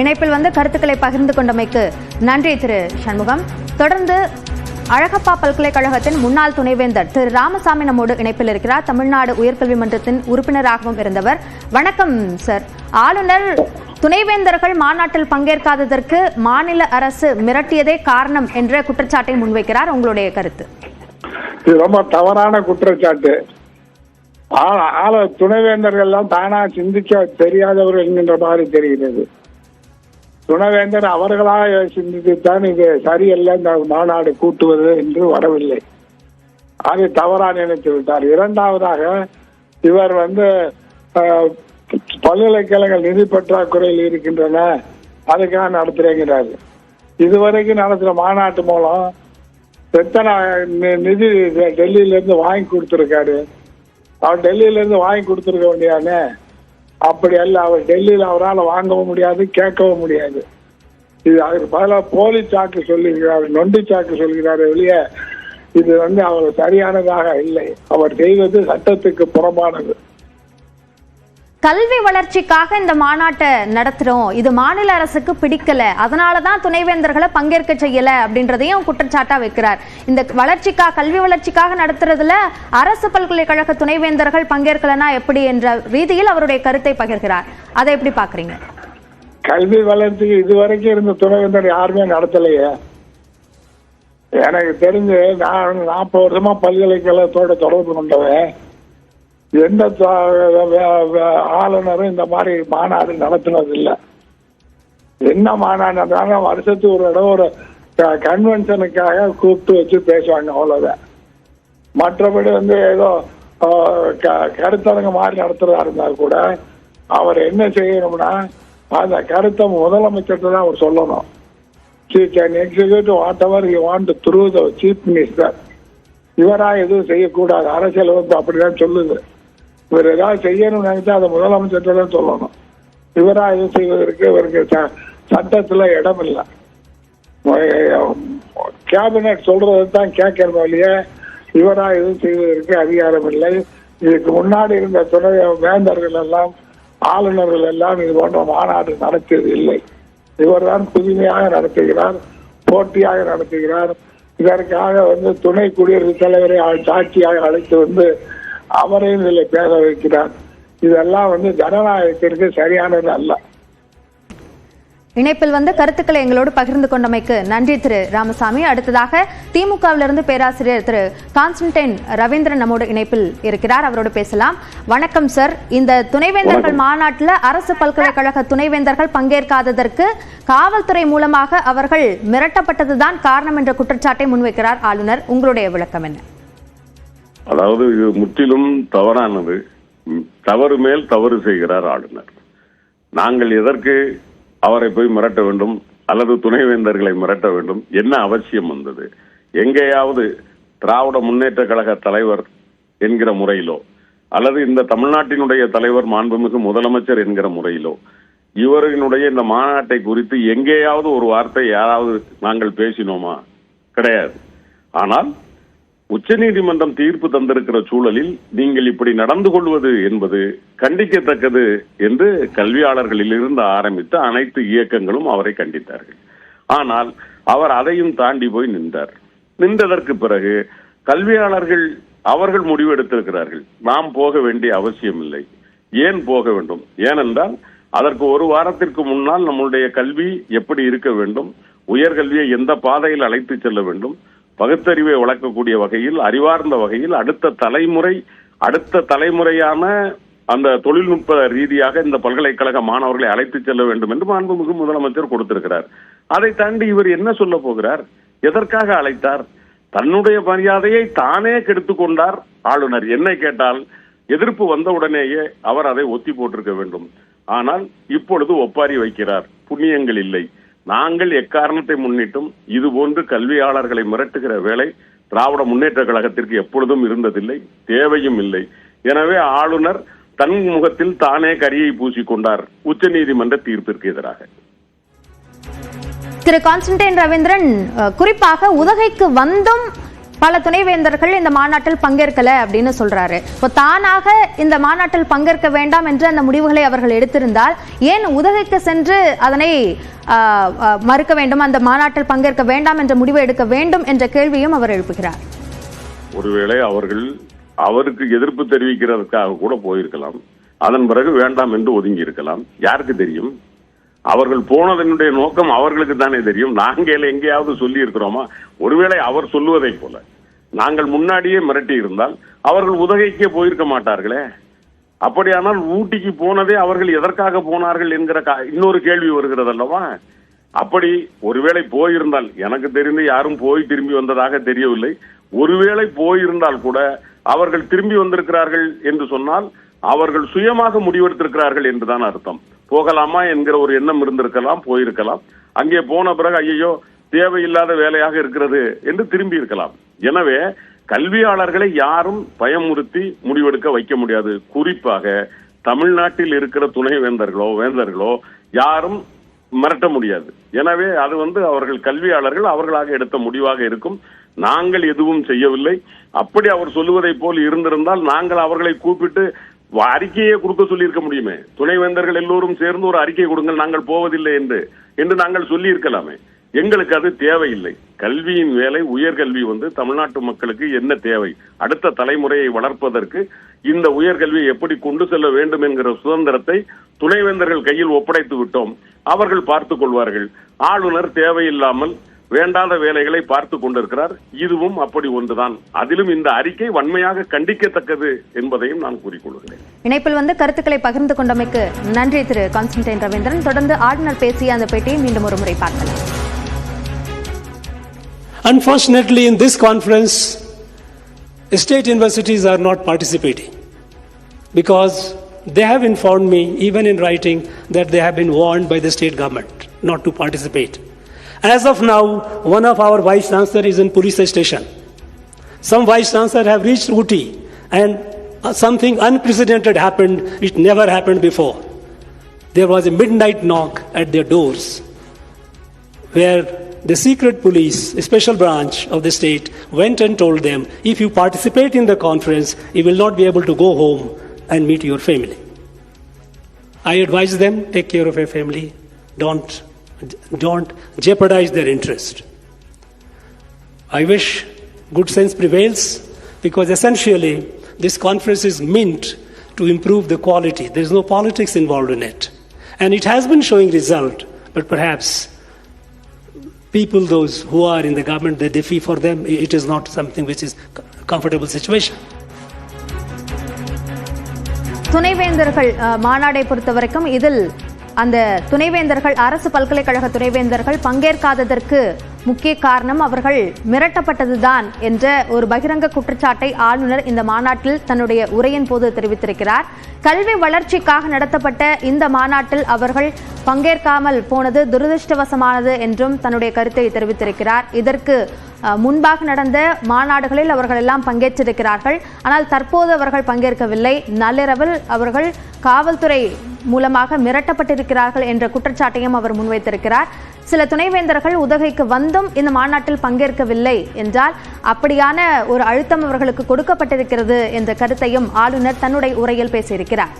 இணைப்பில் வந்து கருத்துக்களை பகிர்ந்து கொண்டமைக்கு நன்றி திரு சண்முகம். தொடர்ந்து அழகப்பா பல்கலைக்கழகத்தின் முன்னாள் துணைவேந்தர் திரு ராமசாமி நம்மோடு இணைப்பில் இருக்கிறார். தமிழ்நாடு உயர்கல்வி மன்றத்தின் உறுப்பினராகவும் இருந்தவர். வணக்கம் சார். ஆளுநர் துணைவேந்தர்கள் மாநாட்டில் பங்கேற்காததற்கு மாநில அரசு மிரட்டியதே காரணம் என்ற குற்றச்சாட்டை முன்வைக்கிறார். உங்களுடைய கருத்து? இது ரொம்ப தவறான குற்றச்சாட்டு. ஆள துணைவேந்தர்கள் எல்லாம் தானா சிந்திக்க தெரியாதவர்கள் என்கின்ற மாதிரி தெரிகிறது. துணைவேந்தர் அவர்களாக சிந்தித்துத்தான் இது சரியல்ல இந்த மாநாடு கூட்டுவது என்று வரவில்லை. அது தவறா நினைத்து விட்டார். இரண்டாவதாக இவர் வந்து பல்கலைக்கழக நிதி பற்றாக்குறையில் இருக்கின்றன அதுக்காக நடத்துறேங்கிறாரு. இதுவரைக்கும் நடத்துற மாநாட்டு மூலம் எத்தனை நி- நிதி டெல்லியிலேருந்து வாங்கி கொடுத்துருக்காரு? அவர் டெல்லியிலேருந்து வாங்கி கொடுத்துருக்க வேண்டியானே அப்படி அல்ல அவர் டெல்லியில அவரால் வாங்கவும் முடியாது கேட்கவும் முடியாது. இது அதுக்கு பதிலாக போலி சாக்கு சொல்லுகிறார் நொண்டி சாக்கு சொல்கிறாரு வெளிய இது வந்து அவர் சரியானதாக இல்லை. அவர் செய்வது சட்டத்துக்கு புறம்பானது. கல்வி வளர்ச்சிக்காக இந்த மாநாட்டை நடத்துறோம். இது மாநில அரசுக்கு பிடிக்கல. அதனால தான் துணைவேந்தர்களை பங்கேற்க செய்யல அப்படின்றதையும் குற்றச்சாட்டா வைக்கிறார். இந்த வளர்ச்சிக்காக கல்வி வளர்ச்சிக்காக நடத்துறதுல அரசு பல்கலைக்கழக துணைவேந்தர்கள் பங்கேற்கலனா எப்படி என்ற ரீதியில் அவருடைய கருத்தை பகிர்கிறார். அதை எப்படி பாக்குறீங்க கல்வி வளர்ச்சிக்கு இதுவரைக்கும் இருந்த துணைவேந்தர் யாருமே நடத்தலையே. எனக்கு தெரிஞ்சு நான் நாற்பது வருஷமா பல்கலைக்கழகத்தோட தொடர்பு கொண்டவன். எந்த த- வே- ஆளுநரும் இந்த மாதிரி மாநாடு நடத்தினது என்ன மாநாடு வருஷத்துக்கு ஒரு இடம் ஒரு க- கன்வென்ஷனுக்காக கூப்பிட்டு வச்சு பேசுவாங்க அவ்வளோதான் மற்றபடி வந்து ஏதோ க- கருத்தரங்கு மாதிரி நடத்துறதா இருந்தால் கூட அவர் என்ன செய்யணும்னா அந்த கருத்தை முதலமைச்சர்கிட்ட தான் அவர் சொல்லணும். She executive whatever you want through the chief minister இவராக எதுவும் செய்யக்கூடாது. அரசியல் வந்து அப்படிதான் சொல்லுது. இவர் ஏதாவது செய்யணும்னு நினைச்சா அதை முதலமைச்சர்கிட்ட தான் சொல்லணும். இவரா எதுவும் செய்வதற்கு இவருக்கு ச- சட்டத்துல இடம் இல்லை கேபினட் சொல்றது தான் கேட்கறது இல்லையே இவரா எதுவும் செய்வதற்கு அதிகாரம் இல்லை இதுக்கு முன்னாடி இருந்த துணை வேந்தர்கள் எல்லாம் ஆளுநர்கள் எல்லாம் இது போன்ற மாநாடு நடத்தியது இல்லை. இவர்தான் புதுமையாக நடத்துகிறார் போட்டியாக நடத்துகிறார். இதற்காக வந்து துணை குடியரசுத் தலைவரை சாட்சியாக அழைத்து வந்து அவரையும் இதில் பேச வைக்கிறார். இதெல்லாம் வந்து ஜனநாயகத்திற்கு சரியானது அல்ல. இணைப்பில் வந்து கருத்துக்களை எங்களோடு பகிர்ந்து கொண்டமைக்கு நன்றி திரு ராமசாமி. அடுத்ததாக திமுகவிலிருந்து பேராசிரியர் திரு கான்ஸ்டன்டைன் ரவீந்திரன் நம்மோடு இணைப்பில் இருக்கிறார். அவரோடு பேசலாம். வணக்கம் சார். இந்த துணைவேந்தர்கள் மாநாட்டில் அரசு பல்கலைக்கழக துணைவேந்தர்கள் பங்கேற்காததற்கு காவல்துறை மூலமாக அவர்கள் மிரட்டப்பட்டதுதான் காரணம் என்ற குற்றச்சாட்டை முன்வைக்கிறார் ஆளுநர். உங்களுடைய விளக்கம் என்ன? அதாவது இது முற்றிலும் தவறானது. தவறு மேல் தவறு செய்கிறார் ஆளுநர். நாங்கள் எதற்கு அவரை போய் மிரட்ட வேண்டும்? அல்லது துணைவேந்தர்களை மிரட்ட வேண்டும்? என்ன அவசியம் வந்தது? எங்கேயாவது திராவிட முன்னேற்ற கழக தலைவர் என்கிற முறையிலோ அல்லது இந்த தமிழ்நாட்டினுடைய தலைவர் மாண்புமிகு முதலமைச்சர் என்கிற முறையிலோ இவரினுடைய இந்த மாநாட்டை குறித்து எங்கேயாவது ஒரு வார்த்தை யாராவது நாங்கள் பேசினோமா? கிடையாது. ஆனால் உச்சநீதிமன்றம் தீர்ப்பு தந்திருக்கிற சூழலில் நீங்கள் இப்படி நடந்து கொள்வது என்பது கண்டிக்கத்தக்கது என்று கல்வியாளர்களிலிருந்து ஆரம்பித்த அனைத்து இயக்கங்களும் அவரை கண்டித்தார்கள். ஆனால் அவர் அதையும் தாண்டி போய் நின்றார். நின்றதற்கு பிறகு கல்வியாளர்கள் அவர்கள் முடிவெடுத்திருக்கிறார்கள் நாம் போக வேண்டிய அவசியம் இல்லை. ஏன் போக வேண்டும்? ஏனென்றால் அதற்கு ஒரு வாரத்திற்கு முன்னால் நம்முடைய கல்வி எப்படி இருக்க வேண்டும்? உயர்கல்வியை எந்த பாதையில் அழைத்து செல்ல வேண்டும்? பகுத்தறிவை வளர்க்கக்கூடிய வகையில் அறிவார்ந்த வகையில் அடுத்த தலைமுறை அடுத்த தலைமுறையான அந்த தொழில்நுட்ப ரீதியாக இந்த பல்கலைக்கழக மாணவர்களை அழைத்து செல்ல வேண்டும் என்று மாண்புமிகு முதலமைச்சர் கொடுத்திருக்கிறார். அதை தாண்டி இவர் என்ன சொல்ல போகிறார்? எதற்காக அழைத்தார்? தன்னுடைய மரியாதையை தானே கெடுத்துக் கொண்டார் ஆளுநர். என்னை கேட்டால் எதிர்ப்பு வந்த உடனேயே அவர் அதை ஒத்தி போட்டிருக்க வேண்டும். ஆனால் இப்பொழுது ஒப்பாரி வைக்கிறார். புண்ணியங்கள் இல்லை. நாங்கள் எக்காரணத்தை முன்னிட்டும் இதுபோன்று கல்வியாளர்களை மிரட்டுகிற வேலை திராவிட முன்னேற்ற கழகத்திற்கு எப்பொழுதும் இருந்ததில்லை தேவையும் இல்லை. எனவே ஆளுநர் தன் முகத்தில் தானே கரியை பூசிக்கொண்டார் உச்சநீதிமன்ற தீர்ப்பிற்கு எதிராக. திரு கான்ஸ்டன்டைன் ரவீந்திரன் குறிப்பாக உதகைக்கு வந்தும் பல துணைவேந்தர்கள் இந்த மாநாட்டில் பங்கேற்கல அப்படின்னு சொல்றாரு. இப்போ தானாக இந்த மாநாட்டில் பங்கேற்க வேண்டாம் என்று அந்த முடிவுகளை அவர்கள் எடுத்திருந்தால் ஏன் உதகைக்கு சென்று அதனை மறுக்க வேண்டும் அந்த மாநாட்டில் பங்கேற்க வேண்டாம் என்ற முடிவை எடுக்க வேண்டும் என்ற கேள்வியும் அவர் எழுப்புகிறார். ஒருவேளை அவர்கள் அவருக்கு எதிர்ப்பு தெரிவிக்கிறதுக்காக கூட போயிருக்கலாம். அதன் பிறகு வேண்டாம் என்று ஒதுங்கி இருக்கலாம் யாருக்கு தெரியும்? அவர்கள் போனதனுடைய நோக்கம் அவர்களுக்கு தானே தெரியும். நாங்கள் எங்கேயாவது சொல்லி இருக்கிறோமா ஒருவேளை அவர் சொல்லுவதை போல. நாங்கள் முன்னாடியே மிரட்டி இருந்தால் அவர்கள் உதகைக்கே போயிருக்க மாட்டார்களே. அப்படியானால் ஊட்டிக்கு போனதே அவர்கள் எதற்காக போனார்கள் என்கிற கா- இன்னொரு கேள்வி வருகிறது அல்லவா அப்படி ஒருவேளை போயிருந்தால் எனக்கு தெரிந்து யாரும் போய் திரும்பி வந்ததாக தெரியவில்லை. ஒருவேளை போயிருந்தால் கூட அவர்கள் திரும்பி வந்திருக்கிறார்கள் என்று சொன்னால் அவர்கள் சுயமாக முடிவெடுத்திருக்கிறார்கள் என்றுதான் அர்த்தம். போகலாமா என்கிற ஒரு எண்ணம் இருந்திருக்கலாம் போயிருக்கலாம். அங்கே போன பிறகு ஐயோ தேவையில்லாத வேலையாக இருக்கிறது என்று திரும்பி இருக்கலாம். எனவே கல்வியாளர்களை யாரும் பயமுறுத்தி முடிவெடுக்க வைக்க முடியாது. குறிப்பாக தமிழ்நாட்டில் இருக்கிற துணை வேந்தர்களோ வேந்தர்களோ யாரும் மிரட்ட முடியாது. எனவே அது வந்து அவர்கள் கல்வியாளர்கள் அவர்களாக எடுத்த முடிவாக இருக்கும். நாங்கள் எதுவும் செய்யவில்லை. அப்படி அவர் சொல்லுவதை போல் இருந்திருந்தால் நாங்கள் அவர்களை கூப்பிட்டு அறிக்கையே கொடுக்க சொல்லியிருக்க முடியுமே? துணைவேந்தர்கள் எல்லோரும் சேர்ந்து ஒரு அறிக்கை கொடுங்கள் நாங்கள் போவதில்லை என்று என்று நாங்கள் சொல்லி இருக்கலாமே எங்களுக்கு அது தேவையில்லை. கல்வியின் வேலை உயர்கல்வி வந்து தமிழ்நாட்டு மக்களுக்கு என்ன தேவை? அடுத்த தலைமுறையை வளர்ப்பதற்கு இந்த உயர்கல்வியை எப்படி கொண்டு செல்ல வேண்டும் என்கிற சுதந்திரத்தை துணைவேந்தர்கள் கையில் ஒப்படைத்து விட்டோம். அவர்கள் பார்த்துக் கொள்வார்கள். ஆளுநர் தேவையில்லாமல் வேண்டாத வேலைகளை பார்த்து கொண்டிருக்கிறார் இதுவும் அப்படி ஒன்றுதான் அதிலும் இந்த அறிக்கை வன்மையாக கண்டிக்கத்தக்கது என்பதையும் நான் கூறிக்கொள்கிறேன் இணைப்பில் வந்து கருத்துக்களை பகிர்ந்து கொண்டமைக்கு நன்றி திரு கான்ஸ்டன்டைன் ரவீந்திரன் தொடர்ந்து ஆளுநர் பேசிய அந்த பேட்டியை மீண்டும் ஒரு முறை பார்க்கலாம் Unfortunately, in this conference, state universities are not participating because they have informed me, even in writing, that they have been warned by the state government not to participate. As of now, one of our vice chancellor is in police station. Some vice chancellor have reached Uti, and uh, something unprecedented happened. It never happened before. There was a midnight knock at their doors where the secret police, a special branch of the state, went and told them if you participate in the conference, you will not be able to go home and meet your family. I advise them take care of your family, don't, don't jeopardize their interest. I wish good sense prevails because essentially this conference is meant to improve the quality. There is no politics involved in it. And it has been showing result, but perhaps people, those who are in the government, the defeat for them, it is not something which is a comfortable situation. துணைவேந்தர்கள் அஹ், மாநாடை பொறுத்த வரைக்கும் இதில் அந்த துணைவேந்தர்கள் அரசு பல்கலைக்கழக துணைவேந்தர்கள் பங்கேற்காததற்கு முக்கிய காரணம் அவர்கள் மிரட்டப்பட்டதுதான் என்ற ஒரு பகிரங்க குற்றச்சாட்டை ஆளுநர் இந்த மாநாட்டில் தன்னுடைய உரையின் போது தெரிவித்திருக்கிறார். கல்வி வளர்ச்சிக்காக நடத்தப்பட்ட இந்த மாநாட்டில் அவர்கள் பங்கேற்காமல் போனது துரதிருஷ்டவசமானது என்றும் தன்னுடைய கருத்தை தெரிவித்திருக்கிறார். இதற்கு முன்பாக நடந்த மாநாடுகளில் அவர்கள் எல்லாம் பங்கேற்றிருக்கிறார்கள். ஆனால் தற்போது அவர்கள் பங்கேற்கவில்லை. நள்ளிரவில் அவர்கள் காவல்துறை மூலமாக மிரட்டப்பட்டிருக்கிறார்கள் என்ற குற்றச்சாட்டையும் அவர் முன்வைத்திருக்கிறார். சில துணைவேந்தர்கள் உதகைக்கு வந்தும் இந்த மாநாட்டில் பங்கேற்கவில்லை என்றால் அப்படியான ஒரு அழுத்தம் அவர்களுக்கு கொடுக்கப்பட்டிருக்கிறது என்ற கருத்தையும் ஆளுநர் தன்னுடைய உரையில் பேசியிருக்கிறார்.